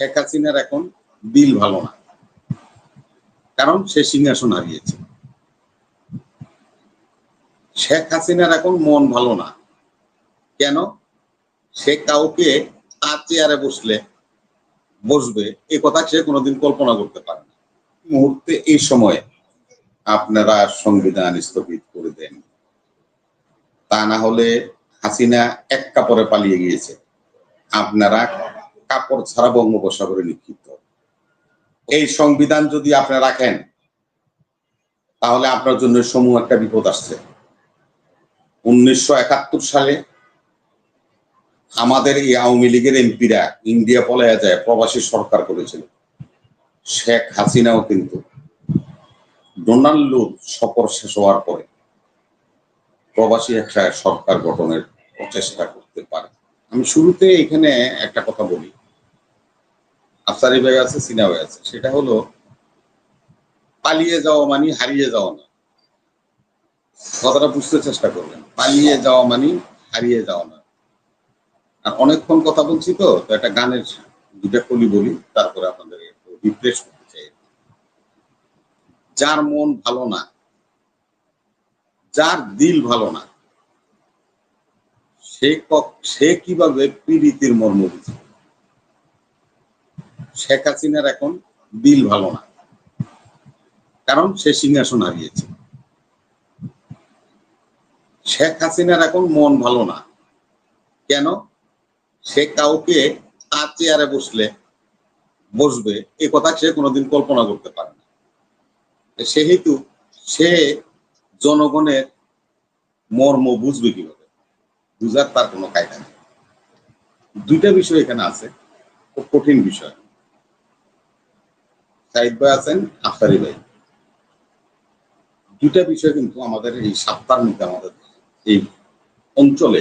শেখ হাসিনার এখন দিল ভালো না। কারণ সে সিংহাসন হারিয়েছে। শেখ হাসিনার এখন মন ভালো না। কেন? সে কাউকে তার চেয়ারে বসলে বসবে, এ কথা সে কোনোদিন কল্পনা করতে পারে না। মুহূর্তে এই সময়ে আপনারা সংবিধান স্থগিত করে দেন। তা না হলে হাসিনা এক কাপড়ে পালিয়ে গিয়েছে। আপনারা কাপড় ছাড়া বঙ্গোপসাগরে নিক্ষিপ্ত এই সংবিধান যদি আপনি রাখেন, তাহলে আপনার জন্য সমূহ একটা বিপদ আসছে। উনিশশো একাত্তর সালে আমাদের এই আওয়ামী লীগের এমপিরা ইন্ডিয়া পলায়া যায়, প্রবাসী সরকার করেছিল। শেখ হাসিনাও কিন্তু। ডোনাল্ড সফর শেষ হওয়ার পরে প্রবাসী একটা সরকার গঠনের প্রচেষ্টা করতে পারে। আমি শুরুতে এখানে একটা কথা বলি। আফসারি ভাই আছে, সিনা ভাই আছে। সেটা হলো পালিয়ে যাওয়া মানে হারিয়ে যাওয়া না কথাটা বুঝতে চেষ্টা করবেন। পালিয়ে যাওয়া মানে হারিয়ে যাওয়া না আর অনেকক্ষণ কথা বলছি তো তো একটা গানের দুটা কলি বলি, তারপরে আপনাদের রিফ্রেশ করতে চাই। যার মন ভালো না, যার দিল ভালো না, সে সে কীভাবে পীড়িতের মর্ম বুঝে শেখ হাসিনার এখন দিল ভালো না। কারণ সে সিংহাসন হারিয়েছে। শেখ হাসিনার এখন মন ভালো না। কেন? সে কাউকে তার চেয়ারে বসলে বসবে, এ কথা সে কোনোদিন কল্পনা করতে পারে না। সেহেতু সে জনগণের মর্ম বুঝবে কীভাবে? বুঝার তার কোনো কায়দা নেই। দুইটা বিষয় এখানে আছে, খুব কঠিন বিষয়। সাইদ ভাই আছেন আফতারি ভাই। দুইটা বিষয় কিন্তু আমাদের এই সপ্তাহের মধ্যে আমাদের এই অঞ্চলে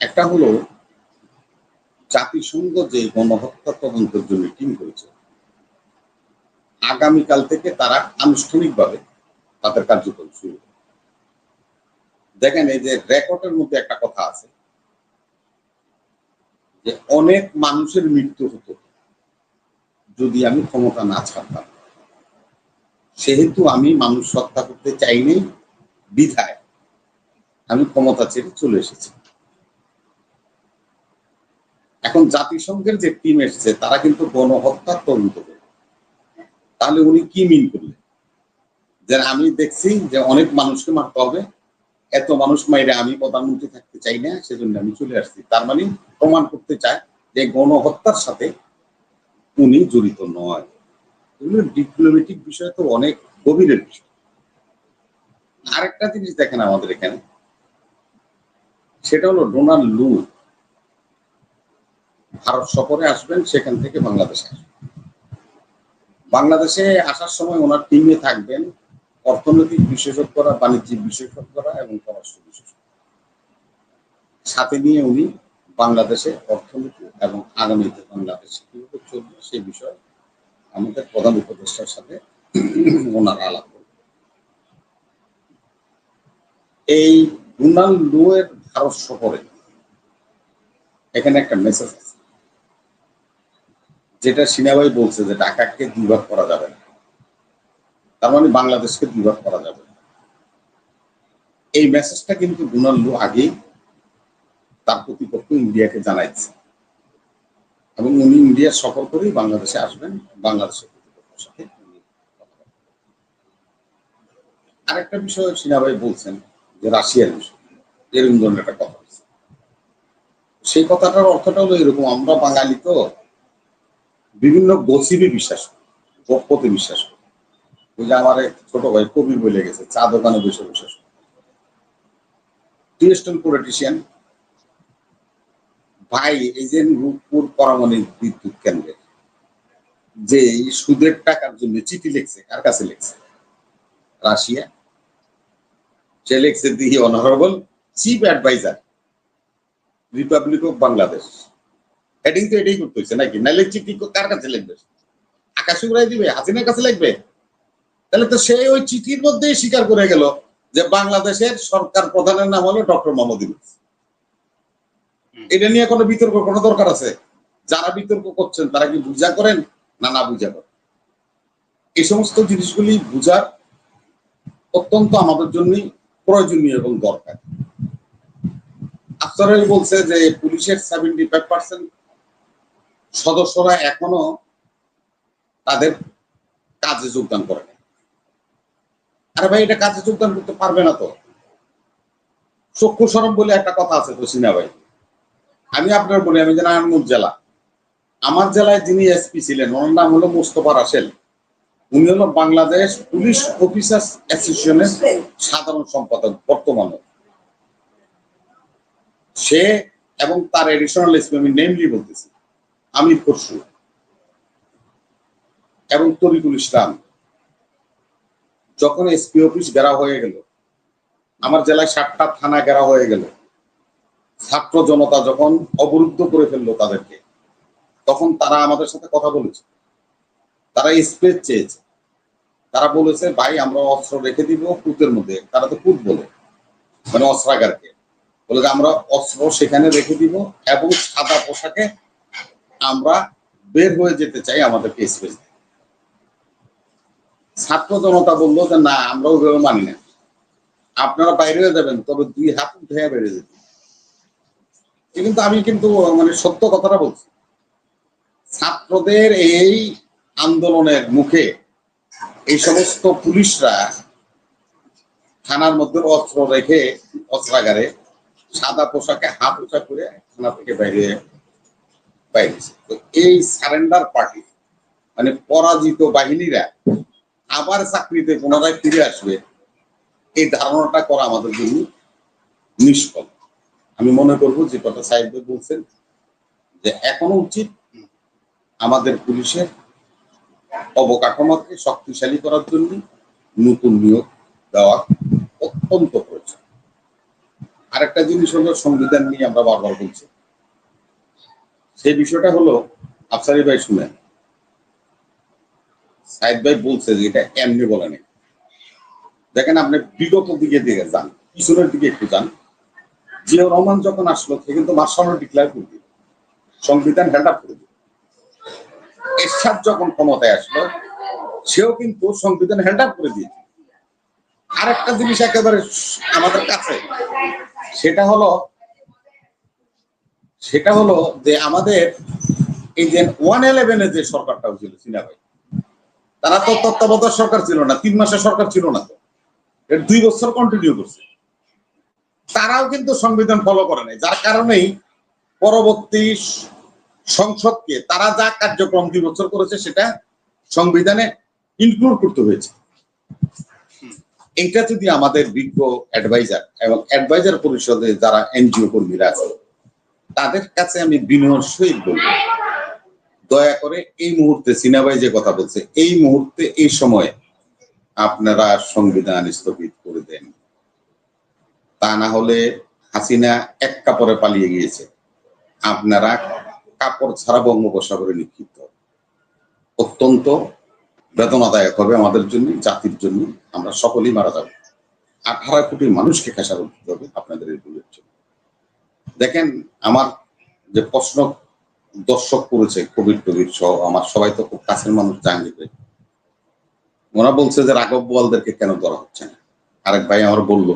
একটা হলো জাতিসংঘ যে গণহত্যা তদন্তের জন্য টিম করেছে, আগামীকাল থেকে তারা আনুষ্ঠানিকভাবে তাদের কার্যক্রম শুরু। দেখেন এই যে রেকর্ডের মধ্যে একটা কথা আছে যে অনেক মানুষের মৃত্যু হতো। যদি আমি ক্ষমতা না ছাড়তাম। সেহেতু আমি মানুষ হত্যা করতে চাইনি, বিধায় আমি ক্ষমতা ছেড়ে চলে এসেছি। এখন জাতিসংঘের যে টিম এসছে, তারা কিন্তু গণহত্যার তদন্ত করবে। তাহলে উনি কি মিন করলেন? যে আমি দেখছি যে অনেক মানুষকে মারতে হবে, এত মানুষ মাইরে আমি প্রধানমন্ত্রী থাকতে চাই না, সেজন্য আমি চলে আসছি। তার মানে প্রমাণ করতে চায় যে গণহত্যার সাথে উনি জড়িত নয়। এগুলো ডিপ্লোমেটিক বিষয় তো অনেক গভীরের বিষয়। আরেকটা জিনিস দেখেন আমাদের এখানে। সেটা হলো ডোনাল্ড লু ভারত সফরে আসবেন, সেখান থেকে বাংলাদেশে আসবেন। বাংলাদেশে আসার সময় ওনার টিমে থাকবেন অর্থনৈতিক বিশেষজ্ঞরা, বাণিজ্যিক বিশেষজ্ঞরা এবং পররাষ্ট্র বিশেষজ্ঞ সাথে নিয়ে উনি বাংলাদেশে অর্থনীতি এবং আগামীতে বাংলাদেশে কীভাবে চলবে সেই বিষয়ে আমাদের প্রধান উপদেষ্টার সাথে ওনার আলাপ এই ডোনাল্ড লু এর ভারত সফরে এখানে একটা মেসেজ আছে। যেটা সিনাবাই বলছে যে ঢাকাকে দুইভাগ করা যাবে না। তার মানে বাংলাদেশকে দুইভাগ করা যাবে না। এই মেসেজটা কিন্তু ডোনাল্ড লু আগেই তার প্রতিপক্ষ ইন্ডিয়াকে জানাইছে। এবং উনি ইন্ডিয়া সফর করেই বাংলাদেশে আসবেন, বাংলাদেশের প্রতিপক্ষের সাথে। আরেকটা বিষয় সিনাবাই বলছেন যে রাশিয়ার বিষয় এরকম ধরনের একটা কথা সেই কথাটার অর্থটা হলো এরকম, আমরা বাঙালি তো বিভিন্ন গসিবে বিশ্বাস করি বিশ্বাস করি। ওই যে আমার ছোট ভাই কবি বলে গেছে, চা দোকানে বসে বসে টিএস্টন পলিটিশিয়ান ভাই, এই যে রূপপুর পারমাণবিক বিদ্যুৎ কেন্দ্রের যে সুদের টাকার জন্য চিঠি লিখছে, কার কাছে লিখছে? রাশিয়া। সে লিখছে the honourable chief adviser republic of Bangladesh heading তো এটাই করতে হচ্ছে নাকি? নাইলে চিঠি কার কাছে লিখবে? আকাশে উড়াই দিবে? হাসিনার কাছে লিখবে? তাহলে তো সে ওই চিঠির মধ্যেই স্বীকার করে গেল যে বাংলাদেশের সরকার প্রধানের নাম হলো ডক্টর মোহাম্মদ ইউনুস। এটা নিয়ে কোনো বিতর্ক কোনো দরকার আছে? যারা বিতর্ক করছেন, তারা কি বুঝা করেন না না বুঝা করেন? এই সমস্ত জিনিসগুলি বুঝার অত্যন্ত আমাদের জন্যই প্রয়োজনীয় এবং দরকার। আফসার আলী বলছে যে, পুলিশের সেভেন্টি ফাইভ পার্সেন্ট সদস্যরা এখনও তাদের কাজে যোগদান করে আরে ভাই, এটা কাজে যোগদান করতে পারবে না তো। চক্ষু সরম বলে একটা কথা আছে তো সিনা ভাই। আমি আপনার বলি, আমি যে নারায়ণগঞ্জ জেলা। আমার জেলায় যিনি এসপি ছিলেন, ওনার নাম হলো মোস্তফা রাসেল। উনি হলো বাংলাদেশ পুলিশ অফিসার্স অ্যাসোসিয়েশনের সাধারণ সম্পাদক বর্তমানে। সে এবং তার এডিশনাল এসপি আমি নেমলি বলতেছি, আমির খসরু। এবং তরিকুল ইসলাম। যখন এসপি অফিস ঘেরা হয়ে গেল, আমার জেলায় সাতটা থানা ঘেরা হয়ে গেল ছাত্র জনতা যখন অবরুদ্ধ করে ফেলল তাদেরকে, তখন তারা আমাদের সাথে কথা বলেছে। তারা স্পেস চেয়েছে। তারা বলেছে, ভাই, আমরা অস্ত্র রেখে দিব কুতের মধ্যে। তারা তো কুত বলে মানে অস্ত্রাগারকে। বলে যে আমরা অস্ত্র সেখানে রেখে দিব এবং সাদা পোশাকে আমরা বের হয়ে যেতে চাই আমাদেরকে স্পেস ছাত্র জনতা বলল যে, না, আমরা ওইভাবে মানি না। আপনারা বাইরে যাবেন, তবে দুই হাত উঠে বেড়ে যেত। কিন্তু আমি কিন্তু মানে সত্য কথাটা বলছি। ছাত্রদের এই আন্দোলনের মুখে এই সমস্ত পুলিশরা থানার মধ্যে অস্ত্র রেখে, অস্ত্রাগারে সাদা পোশাকে হাত উঁচা করে থানা থেকে বাইরে বাইরে তো এই সারেন্ডার পার্টি মানে পরাজিত বাহিনীরা আবার চাকরিতে পুনরায় ফিরে আসবে, এই ধারণাটা করা আমাদের জন্য নিষ্ফল। আমি মনে করব যে কথা সাহেব বলছেন যে এখনও উচিত আমাদের পুলিশের অবকাঠামোকে শক্তিশালী করার জন্য নতুন নিয়োগ দেওয়া অত্যন্ত প্রয়োজন। আরেকটা জিনিস হলো সংবিধান নিয়ে আমরা বারবার বলছি। সেই বিষয়টা হলো, আফসারি ভাই শুনেন, সাহেব ভাই বলছে যে এটা এমনি বলে নেই। দেখেন আপনি বিগত দিকে দিকে যান, পিছনের দিকে একটু যান। জিয়াউর রহমান যখন আসলো, সে কিন্তু মার্শাল ডিক্লেয়ার করে দিল। সংবিধান হ্যান্ড আপ করে দিল। এরশাদ যখন ক্ষমতায় আসলো, সেও কিন্তু সংবিধান হ্যান্ড আপ করে দিয়েছে। আরেকটা জিনিস একেবারে আমাদের কাছে, সেটা হলো সেটা হলো যে আমাদের এই যে ওয়ান ইলেভেনে যে সরকারটা হয়েছিল, সিনা ভাই, তারা তো তত্ত্বাবধায়ক সরকার ছিল না, তিন মাসের সরকার ছিল না তো। এর দুই বছর কন্টিনিউ করছে। তারাও কিন্তু সংবিধান ফলো করে নাই। যার কারণেই পরবর্তী সংসদকে তারা যা কার্যক্রম দুই বছর করেছে সেটা সংবিধানে ইনক্লুড করতে হয়েছে। এটা যদি আমাদের বিজ্ঞ অ্যাডভাইজার এবং অ্যাডভাইজার পরিষদে যারা এনজিও কর্মীরা আছে, তাদের কাছে আমি বিনয়ের সহিত বলব দয়া করে এই মুহূর্তে সিনাবাই যে কথা বলছে, এই মুহূর্তে, এই সময়ে আপনারা সংবিধান স্থগিত করে দেন। তা না হলে হাসিনা এক কাপড়ে পালিয়ে গিয়েছে। আপনারা কাপড় ছাড়া বঙ্গোপসাগরে নিক্ষিপ্ত। অত্যন্ত বেদনাদায়ক হবে আমাদের জন্য, জাতির জন্য। আমরা সকলেই মারা যাব। আঠারো কোটি মানুষকে খেসার উঠতে হবে আপনাদের এই ভুলের জন্য। দেখেন, আমার যে প্রশ্ন দর্শক করেছে, কবির টবির সহ, আমার সবাই তো খুব কাছের মানুষ জাহাঙ্গীর ওরা বলছে যে রাঘব বোয়ালদেরকে কেন ধরা হচ্ছে না? আরেক ভাই আমার বলল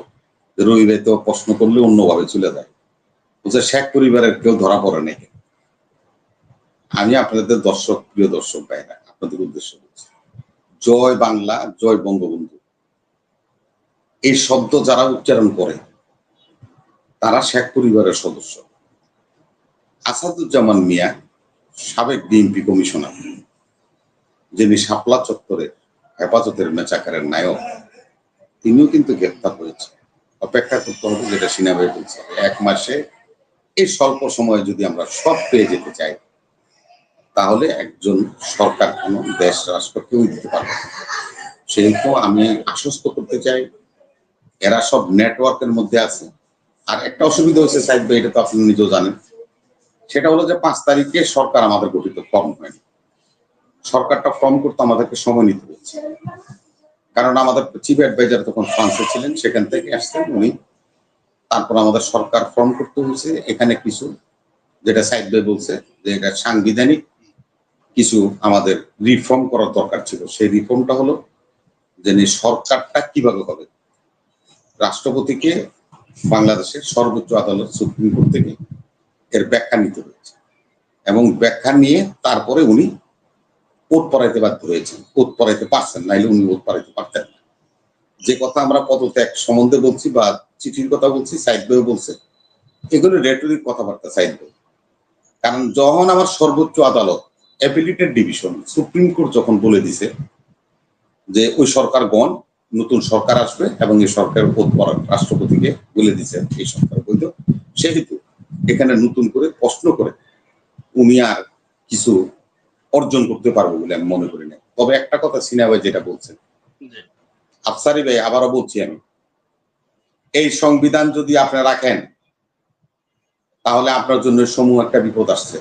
যে তো প্রশ্ন করলে অন্যভাবে চলে যায়। বলছে, শেখ পরিবারের কেউ ধরা পড়ে নাকি? আমি আপনাদের দর্শক, প্রিয় দর্শক ভাইরা, আপনাদের উদ্দেশ্য বলছি, জয় বাংলা, জয় বঙ্গবন্ধু। এই শব্দ যারা উচ্চারণ করে, তারা শেখ পরিবারের সদস্য। আসাদুজ্জামান মিয়া, সাবেক বিএনপি কমিশনার, যিনি শাপলা চত্বরের হেফাজতের মেচাকারের নায়ক, তিনিও কিন্তু গ্রেপ্তার হয়েছে। অপেক্ষা করতে হবে যেটা সিনাভাই বলছে। এক মাসে এই স্বল্প সময়ে যদি আমরা সব পেয়ে যেতে চাই, তাহলে একজন সরকার কোন দেশ রাষ্ট্র কেউ দিতে পারবে সেহেতু আমি আশ্বস্ত করতে চাই, এরা সব নেটওয়ার্কের মধ্যে আছে। আর একটা অসুবিধা হয়েছে সাইড ভাই, এটা তো আপনি নিজেও জানেন। সেটা হলো যে পাঁচ তারিখে সরকার আমাদের গঠিত ফর্ম হয়নি। সরকারটা ফর্ম করতে আমাদেরকে সময় নিতে হচ্ছে। কারণ আমাদের চিফ অ্যাডভাইজার তখন ফ্রান্সে ছিলেন, সেখান থেকে আসতেন উনি। তারপর আমাদের সরকার ফর্ম করতে হয়েছে। এখানে কিছু, যেটা সাইড ভাই বলছে, যে এটা সাংবিধানিক কিছু আমাদের রিফর্ম করার দরকার ছিল। সেই রিফর্মটা হলো যে সরকারটা কীভাবে হবে? রাষ্ট্রপতিকে বাংলাদেশের সর্বোচ্চ আদালত সুপ্রিম কোর্ট থেকে এর ব্যাখ্যা নিতে হয়েছে। এবং ব্যাখ্যা নিয়ে তারপরে উনি ওত পড়াইতে বাধ্য হয়েছেন ওত পড়াইতে পারছেন, নাইলে উনি ওত পড়াইতে পারতেন যে কথা আমরা পদত্যাগ সম্বন্ধে বলছি বা চিঠির কথা বলছি সাইড বই বলছে, এগুলো রেটরিক কথাবার্তা সাইড বই কারণ যখন আমার সর্বোচ্চ আদালত অ্যাপিলিটেড ডিভিশন সুপ্রিম কোর্ট যখন বলে দিছে যে ওই সরকার গণ, নতুন সরকার আসবে এবং এই সরকার রাষ্ট্রপতিকে বলে দিছে, এই সরকার বৈধ, সেহেতু এখানে নতুন করে প্রশ্ন করে উনি আর কিছু অর্জন করতে পারব বলে আমি মনে করি না। তবে একটা কথা সিনা ভাই যেটা বলছেন। আফসারি ভাই, আবারও বলছি আমি, এই সংবিধান যদি আপনি রাখেন, তাহলে আপনার জন্য সমূহ একটা বিপদ আসছে।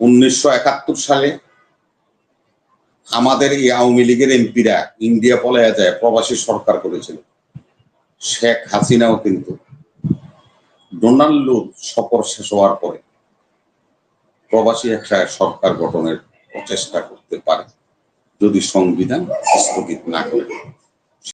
উনিশশো একাত্তর সালে আমাদের এই আওয়ামী লীগের এমপিরা ইন্ডিয়া পলায়া যায়, প্রবাসী সরকার করেছিল। শেখ হাসিনাও কিন্তু ডোনাল্ড সফর শেষ হওয়ার পরে প্রবাসী একটা সরকার গঠনের প্রচেষ্টা করতে পারে যদি সংবিধান স্থগিত না করে।